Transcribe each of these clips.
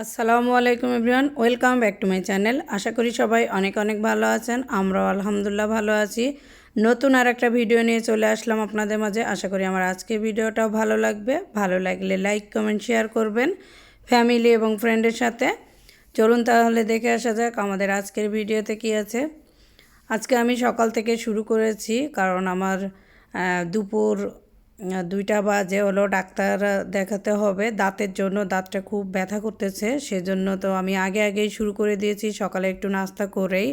আসসালামু আলাইকুম everyone, welcome back to my channel. আশা করি সবাই অনেক অনেক ভালো আছেন, আমরাও আলহামদুলিল্লাহ ভালো আছি। নতুন আর একটা ভিডিও নিয়ে চলে আসলাম আপনাদের মাঝে। আশা করি আমার আজকের ভিডিওটাও ভালো লাগবে। ভালো লাগলে লাইক, কমেন্ট, শেয়ার করবেন ফ্যামিলি এবং ফ্রেন্ডের সাথে। চলুন তাহলে দেখে আসা যাক আমাদের আজকের ভিডিওতে কী আছে। আজকে আমি সকাল থেকে শুরু করেছি, কারণ আমার দুপুর দুইটা বাজে হলো ডাক্তার দেখাতে হবে। দাঁতের জন্য দাঁতটা খুব ব্যথা করতেছে, সেজন্য তো আমি আগে আগেই শুরু করে দিয়েছি। সকালে একটু নাস্তা করেই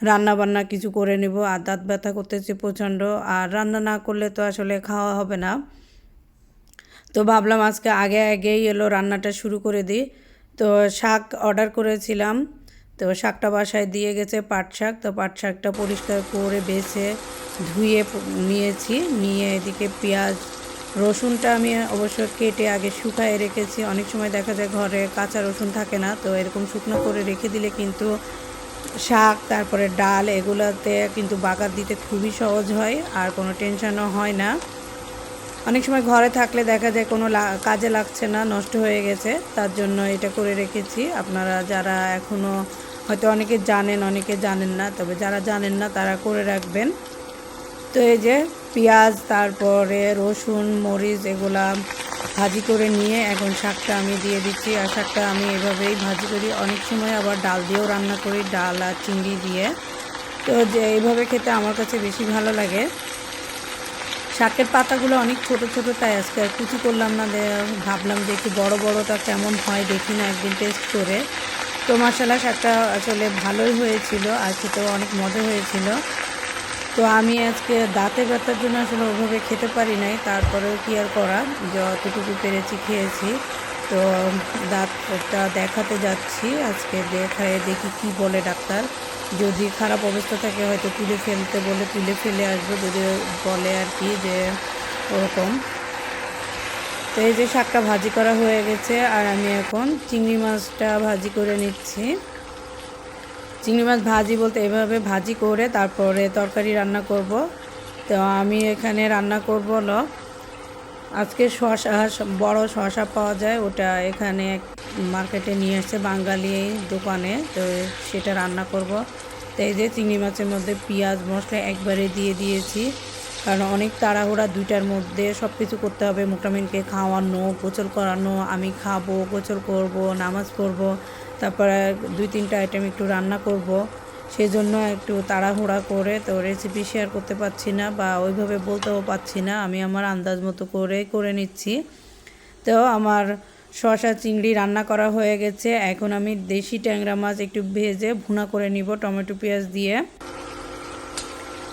রান্না বান্না কিছু করে নিব। আর দাঁত ব্যথা করতেছে প্রচণ্ড, আর রান্না না করলে তো আসলে খাওয়া হবে না। তো ভাবলাম আজকে আগে আগেই এলো রান্নাটা শুরু করে দিই। তো শাক অর্ডার করেছিলাম। তো শাকটা বাসায় দিয়ে গেছে পাট শাক। তো পাট শাকটা পরিষ্কার করে বেছে ধুয়ে নিয়েছি। নিয়ে এদিকে পেঁয়াজ, রসুনটা আমি অবশ্য কেটে আগে শুকায় রেখেছি। অনেক সময় দেখা যায় ঘরে কাঁচা রসুন থাকে না, তো এরকম শুকনো করে রেখে দিলে কিন্তু শাক, তারপরে ডাল এগুলোতে কিন্তু বাগার দিতে খুবই সহজ হয় আর কোনো টেনশনও হয় না। অনেক সময় ঘরে থাকলে দেখা যায় কোনো কাজে লাগছে না, নষ্ট হয়ে গেছে, তার জন্য এটা করে রেখেছি। আপনারা যারা এখনও হয়তো অনেকে জানেন অনেকে জানেন না, তবে যারা জানেন না তারা করে রাখবেন। তো এই যে পেঁয়াজ, তারপরে রসুন, মরিচ এগুলা ভাজি করে নিয়ে এখন শাকটা আমি দিয়ে দিচ্ছি। আর শাকটা আমি এভাবেই ভাজি করি। অনেক সময় আবার ডাল দিয়েও রান্না করি, ডাল আর চিংড়ি দিয়ে। তো যে এইভাবে খেতে আমার কাছে বেশি ভালো লাগে। শাকের পাতাগুলো অনেক ছোট ছোট, তাই আজকে আর কুচি করলাম না। ভাবলাম যে একটু বড়, বড়টা কেমন হয়, দেখি না একদিন টেস্ট করে। তো মশলা শাকটা আসলে ভালোই হয়েছিল আর খেতেও অনেক মজা হয়েছিল। তো আমি আজকে দাঁতে ব্যথার জন্য আসলে ওভাবে খেতে পারি নাই, তারপরেও কি আর করা? যতটুকু পেরেছি খেয়েছি। তো দাঁতটা দেখাতে যাচ্ছি, আজকে দেখায় দেখি কি বলে ডাক্তার। যদি খারাপ অবস্থা থাকে হয়তো তুলে ফেলতে বলে, তুলে ফেলে আসব, যদি বলে আর কি যে ওরকম। তো এই যে শাকটা ভাজি করা হয়ে গেছে, আর আমি এখন চিংড়ি মাছটা ভাজি করে নিচ্ছি। চিংড়ি মাছ ভাজি বলতে এভাবে ভাজি করে তারপরে তরকারি রান্না করব। তো আমি এখানে রান্না করব হলো, আজকে শশা বড় শশা পাওয়া যায়, ওটা এখানে মার্কেটে নিয়ে এসছে বাঙালি দোকানে, তো সেটা রান্না করব। তো এই যে চিংড়ি মাছের মধ্যে পেঁয়াজ মশলা একবারে দিয়ে দিয়েছি। কারণ অনেক তাড়াহুড়া দুইটার মধ্যে সব কিছু করতে হবে। মোটামিনকে খাওয়ানো, গোসল করানো, আমি খাব, গোসল করব, নামাজ পড়ব, তারপরে দুই তিনটা আইটেম একটু রান্না করব। সেই জন্য একটু তাড়াহুড়া করে তো রেসিপি শেয়ার করতে পারছি না বা ওইভাবে বলতেও পারছি না। আমি আমার আন্দাজ মতো করে করে নিচ্ছি। তো আমার শসা চিংড়ি রান্না করা হয়ে গেছে। এখন আমি দেশি ট্যাংরা মাছ একটু ভেজে ভুনা করে নিব টমেটো, পেঁয়াজ দিয়ে।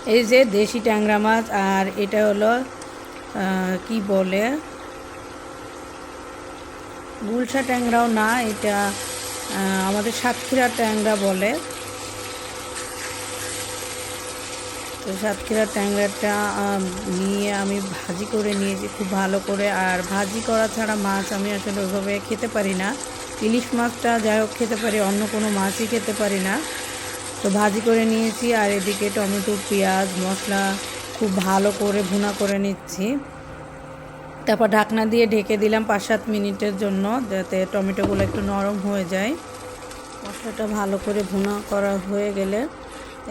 এই যে দেশি ট্যাংরা মাছ, আর এটা হলো কি বলে? গুলশা ট্যাংরাও না, এটা আমাদের সাতক্ষীরা ট্যাংরা বলে। তো সাতক্ষীরা ট্যাংরাটা নিয়ে আমি ভাজি করে নিয়েছি খুব ভালো করে, আর ভাজি করা ছাড়া মাছ আমি আসলে ওইভাবে খেতে পারি না। ইলিশ মাছটা যাই হোক খেতে পারি, অন্য কোনো মাছই খেতে পারি না। তো ভাজি করে নিয়েছি আর এদিকে টমেটো, পেঁয়াজ, মশলা খুব ভালো করে ভুনা করে নিচ্ছি। তারপর ঢাকনা দিয়ে ঢেকে দিলাম পাঁচ সাত মিনিটের জন্য যাতে টমেটোগুলো একটু নরম হয়ে যায়। মশলাটা ভালো করে ভুনা করা হয়ে গেলে,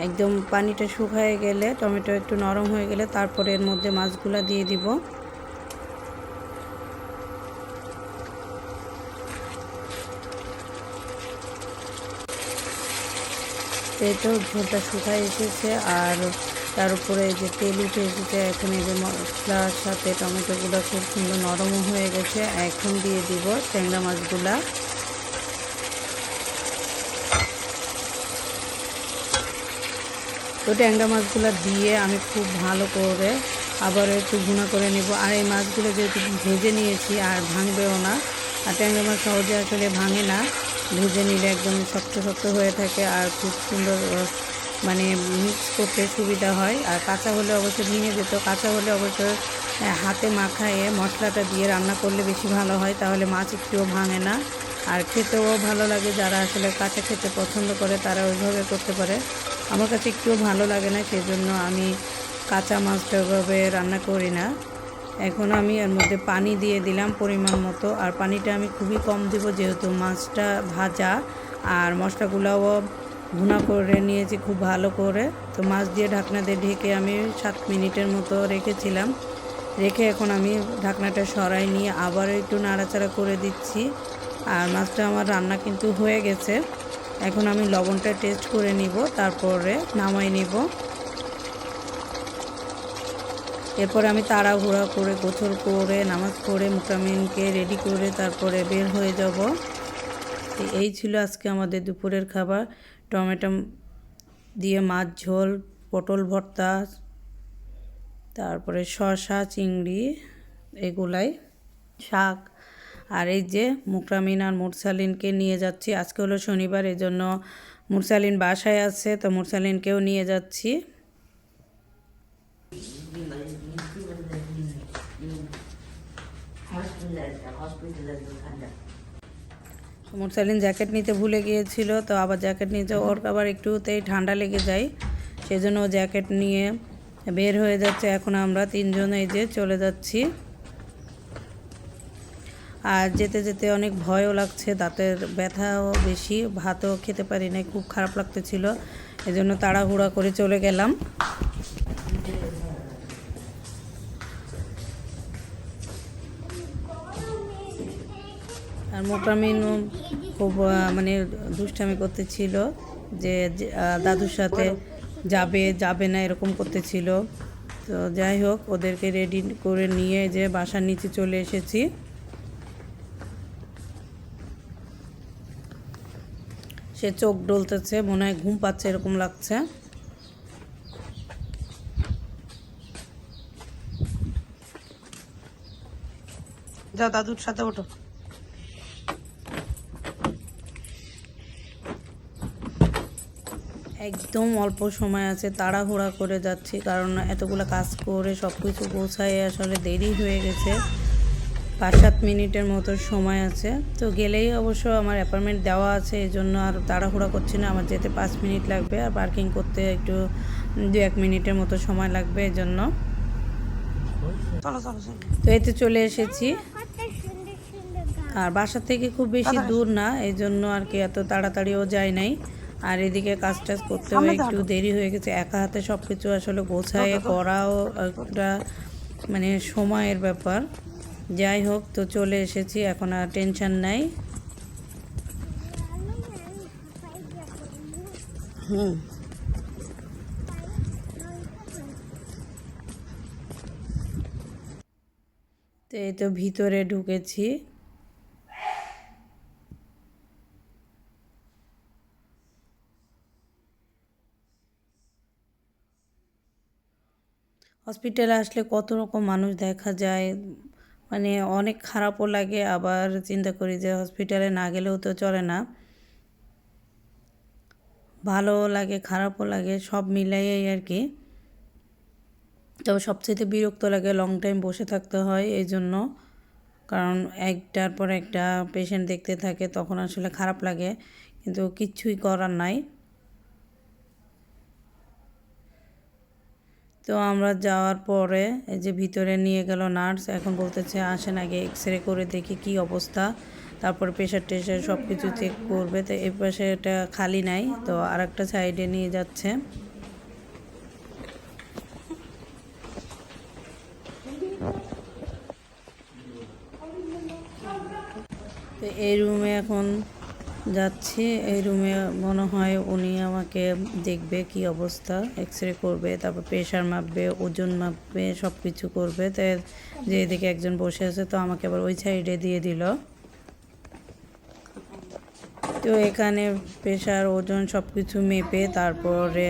একদম পানিটা শুকায় গেলে, টমেটো একটু নরম হয়ে গেলে তারপরে এর মধ্যে মাছগুলো দিয়ে দিব। তো ঝোলটা শুকায় এসেছে আর তার উপরে যে তেল উঠে এসেছে, এখন এই যে মশলার সাথে টমেটোগুলো খুব সুন্দর নরমও হয়ে গেছে। এখন দিয়ে দিব ট্যাংরা মাছগুলা। তো ট্যাংরা মাছগুলো দিয়ে আমি খুব ভালো করে আবার একটু ভুনা করে নিব। আর এই মাছগুলো যেহেতু ভেজে নিয়েছি আর ভাঙবেও না, আর ট্যাংরা মাছ সহজে আসলে ভাঙে না। ভেজে নিলে একদম শক্ত শক্ত হয়ে থাকে আর খুব সুন্দর মানে মিক্স করতে সুবিধা হয়। আর কাঁচা হলে অবশ্যই ভেঙে যেত, কাঁচা হলে অবশ্যই হাতে মাখায়ে মশলাটা দিয়ে রান্না করলে বেশি ভালো হয়, তাহলে মাছ একটুও ভাঙে না। আর খেতেও ভালো লাগে, যারা আসলে কাঁচা খেতে পছন্দ করে তারা ওইভাবে করতে পারে। আমার কাছে একটুও ভালো লাগে না সেই জন্য আমি কাঁচা মাছটা ওইভাবে রান্না করি না। এখন আমি এর মধ্যে পানি দিয়ে দিলাম পরিমাণ মতো, আর পানিটা আমি খুবই কম দেব যেহেতু মাছটা ভাজা, আর মশলাগুলোও ভুনা করে নিয়েছি খুব ভালো করে। তো মাছ দিয়ে ঢাকনা দিয়ে ঢেকে আমি সাত মিনিটের মতো রেখেছিলাম। রেখে এখন আমি ঢাকনাটা সরাই নিয়ে আবার একটু নাড়াচাড়া করে দিচ্ছি। আর মাছটা আমার রান্না কিন্তু হয়ে গেছে। এখন আমি লবণটা টেস্ট করে নিব, তারপরে নামাই নিব। এরপরে আমি তাড়াহুড়া করে গোছল করে, নামাজ পড়ে মুকামিনকে রেডি করে তারপরে বের হয়ে যাব। এই ছিল আজকে আমাদের দুপুরের খাবার। টমেটো দিয়ে মাছ, ঝোল, পটল ভর্তা, তারপরে শসা, চিংড়ি, এগুলাই শাক। আর এই যে মুকরামিন আর মুরসালিনকে নিয়ে যাচ্ছি। আজকে হলো শনিবার এই জন্য মুরসালিন বাসায় আছে, তো মুরসালিনকেও নিয়ে যাচ্ছি। মুরসালিন জ্যাকেট নিতে ভুলে গিয়েছিল, তো আবার জ্যাকেট নিতে ওর আবার একটুতেই ঠান্ডা লেগে যায়, সেজন্য ও জ্যাকেট নিয়ে বের হয়ে যাচ্ছে। এখন আমরা তিনজন এই যে চলে যাচ্ছি। আর যেতে যেতে অনেক ভয়ও লাগছে, দাঁতের ব্যথাও বেশি, ভাতও খেতে পারি নাই, খুব খারাপ লাগতেছিল। এজন্য তাড়াহুড়া করে চলে গেলাম। আর মোকামিনও খুব মানে দুষ্টামি করতেছিল যে যে, দাদুর সাথে যাবে যাবে না এরকম করতেছিল। তো যাই হোক ওদেরকে রেডি করে নিয়ে যে বাসার নিচে চলে এসেছি। সে চোখ ডলতেছে মনে হয় ঘুম পাচ্ছে এরকম লাগছে। যাও দাদুর সাথে ওঠো। একদম অল্প সময় আছে, তাড়াহুড়া করে যাচ্ছি, কারণ এতগুলো কাজ করে সব কিছু গোছায় আসলে দেরি হয়ে গেছে। পাঁচ সাত মিনিটের মতো সময় আছে। তো গেলেই অবশ্য আমার অ্যাপার্টমেন্ট দেওয়া আছে এই জন্য আর তাড়াহুড়া করছি না, আমার যেতে পাঁচ মিনিট লাগবে, আর পার্কিং করতে একটু দু এক মিনিটের মতো সময় লাগবে এই জন্য তো এতে চলে এসেছি। আর বাসা থেকে খুব বেশি দূর না এই জন্য আর কি এত তাড়াতাড়িও যায় নাই। আর এদিকে কাজ টাজ করতেও একটু দেরি হয়ে গেছে। একা হাতে সব কিছু আসলে গোছায় করাও একটা মানে সময়ের ব্যাপার। যাই হোক তো চলে এসেছি এখন আর টেনশন নাই। হুম। তো এই তো ভিতরে ঢুকেছি। হসপিটালে আসলে কত রকম মানুষ দেখা যায় মানে অনেক খারাপও লাগে, আবার চিন্তা করি যে হসপিটালে না গেলেও তো চলে না। ভালোও লাগে, খারাপও লাগে, সব মিলাইয়াই আর কি। তবে সবচেয়ে বিরক্ত লাগে লং টাইম বসে থাকতে হয় এই জন্য। কারণ একটার পর একটা পেশেন্ট দেখতে থাকে, তখন আসলে খারাপ লাগে, কিন্তু কিচ্ছুই করার নাই। তো আমরা যাওয়ার পরে এই যে ভিতরে নিয়ে গেল নার্স, এখন বলতেছে আসেন আগে এক্স রে করে দেখি কি অবস্থা। তারপর প্রেশার টেশার সব কিছু চেক করবে। তো এই পাশে এটা খালি নাই, তো আর একটা সাইডে নিয়ে যাচ্ছে। তো এই রুমে এখন যাচ্ছি, এই রুমে মনে হয় উনি আমাকে দেখবে কি অবস্থা এক্স রে করবে, তারপর প্রেশার মাপবে, ওজন মাপবে সব কিছু করবে, তো যে এদিকে একজন বসে আছে, তো আমাকে আবার ওই সাইডে দিয়ে দিল। তো এখানে প্রেশার ওজন সব কিছু মেপে তারপরে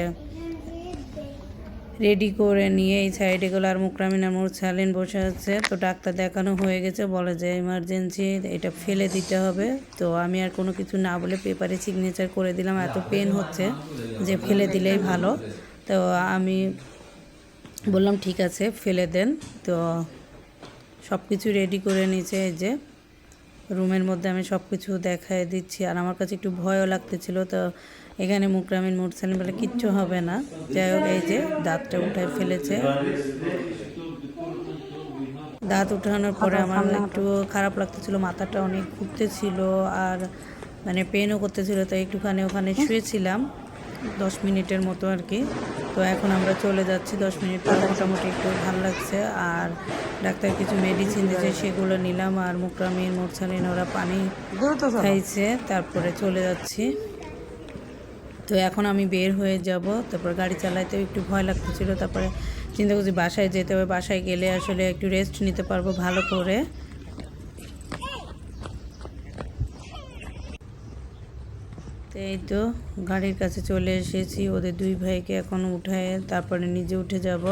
রেডি করে নিয়ে এই সাইডে গুলো আর মুকরামিনা মুরসালিন বসে আছে। তো ডাক্তার দেখানো হয়ে গেছে, বলে যে এমার্জেন্সি এটা ফেলে দিতে হবে। তো আমি আর কোনো কিছু না বলে পেপারে সিগনেচার করে দিলাম, এত পেন হচ্ছে যে ফেলে দিলেই ভালো। তো আমি বললাম, ঠিক আছে, ফেলে দেন। তো সব কিছু রেডি করে নিয়েছে, এই যে রুমের মধ্যে আমি সব কিছু দেখায় দিচ্ছি। আর আমার কাছে একটু ভয়ও লাগতেছিল, তো এখানে মুকরামিন মুরসালিন বলে কিচ্ছু হবে না। যাই হোক এই যে দাঁতটা উঠায় ফেলেছে। দাঁত উঠানোর পরে আমার একটু খারাপ লাগতেছিল মাথাটা অনেক ঘুরতেছিল আর মানে পেনও করতেছিল তো একটুখানি ওখানে শুয়েছিলাম দশ মিনিটের মতো আর কি। তো এখন আমরা চলে যাচ্ছি দশ মিনিট পর মোটামুটি একটু ভালো লাগছে। আর ডাক্তার কিছু মেডিসিন দিয়েছে সেগুলো নিলাম আর মুকরামিন মোরসালিন ওরা পানি খাইছে তারপরে চলে যাচ্ছি। তো এখন আমি বের হয়ে যাব। তারপর গাড়ি চালাইতে একটু ভয় লাগতেছিল। তারপরে চিন্তা করছি বাসায় যেতে হবে। বাসায় গেলে আসলে একটু রেস্ট নিতে পারব ভালো করে। তো এই তো গাড়ির কাছে চলে এসেছি। ওদের দুই ভাইকে এখন উঠায় তারপরে নিজে উঠে যাব।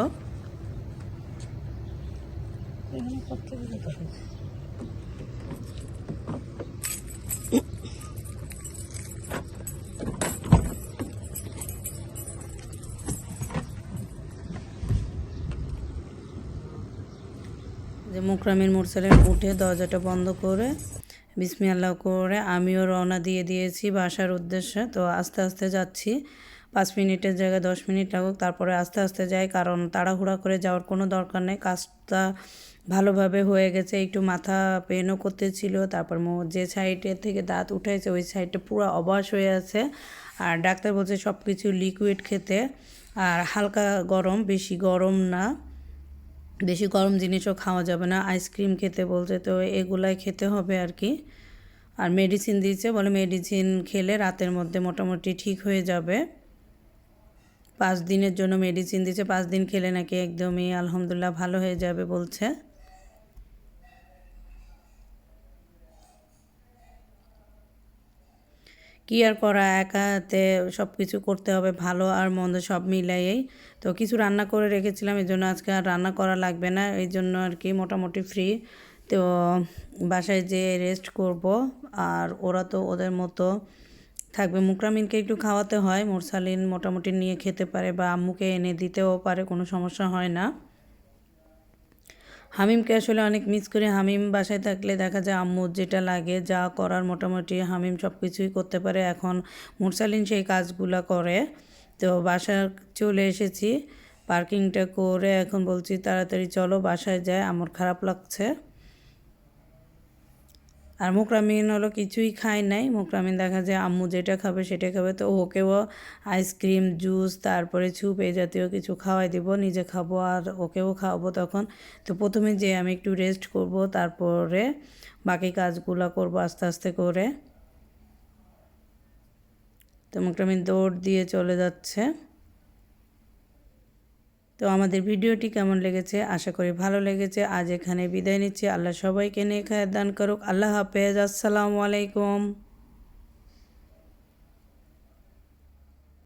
যে মুকরামিন মুরসালের উঠে দরজাটা বন্ধ করে বিসমি আল্লাহ করে আমিও রওনা দিয়ে দিয়েছি বাসার উদ্দেশ্যে। তো আস্তে আস্তে যাচ্ছি। পাঁচ মিনিটের জায়গায় দশ মিনিট লাগুক, তারপরে আস্তে আস্তে যাই, কারণ তাড়াহুড়া করে যাওয়ার কোনো দরকার নেই। কাজটা ভালোভাবে হয়ে গেছে, একটু মাথা পেনও করতেছিল, তারপর মো- যে সাইডে থেকে দাঁত উঠেছে ওই সাইডটা পুরো অবাস হয়ে আছে। আর ডাক্তার বলছে সব কিছু লিকুইড খেতে, আর হালকা গরম, বেশি গরম না। বেশি গরম জিনিসও খাওয়া যাবে না। আইসক্রিম খেতে বলছে, তো এগুলাই খেতে হবে আর কি। আর মেডিসিন দিয়েছে, বলে মেডিসিন খেলে রাতের মধ্যে মোটামুটি ঠিক হয়ে যাবে। পাঁচ দিনের জন্য মেডিসিন দিয়েছে, পাঁচ দিন খেলে নাকি একদমই আলহামদুলিল্লাহ ভালো হয়ে যাবে বলছে। কি আর করা, একা হাতে সব কিছু করতে হবে, ভালো আর মন্দ সব মিলাইয়েই। তো কিছু রান্না করে রেখেছিলাম, এই জন্য আজকে আর রান্না করা লাগবে না, এই জন্য আর কি মোটামুটি ফ্রি তো বাসায় যেয়ে রেস্ট করব, আর ওরা তো ওদের মতো থাকবে। মুকরামিনকে একটু খাওয়াতে হয়, মোরসালিন মোটামুটি নিয়ে খেতে পারে বা আম্মুকে এনে দিতেও পারে, কোনো সমস্যা হয় না। হামিমকে আসলে অনেক মিস করি। হামিম বাসায় থাকলে দেখা যায় আম্মুর যেটা লাগে, যা করার মোটামুটি হামিম সব কিছুই করতে পারে। এখন মুরসালিন সেই কাজগুলো করে। তো বাসায় চলে এসেছি। পার্কিংটা করে এখন বলছি তাড়াতাড়ি চলো বাসায় যায় আমার খারাপ লাগছে। আর মুকরামিন হলো কিছুই খায় নাই। মুকরামিন দেখা যায় আম্মু যেটা খাবে সেটা খাবে। তো ওকেও আইসক্রিম, জুস, তারপরে ছুপ এই জাতীয় কিছু খাওয়াই দিব, নিজে খাব আর ওকেও খাওয়াবো তখন। তো প্রথমে যে আমি একটু রেস্ট করব, তারপরে বাকি কাজগুলো করব আস্তে আস্তে করে। তো মুকরামিন দৌড় দিয়ে চলে যাচ্ছে। তো আমাদের ভিডিওটি কেমন লেগেছে? আশা করি ভালো লেগেছে। আজ এখানে বিদায় নিচ্ছি। আল্লাহ সবাইকে নিয়ে খায় দান করুক। আল্লাহ হাফেজ। আসসালামু আলাইকুম।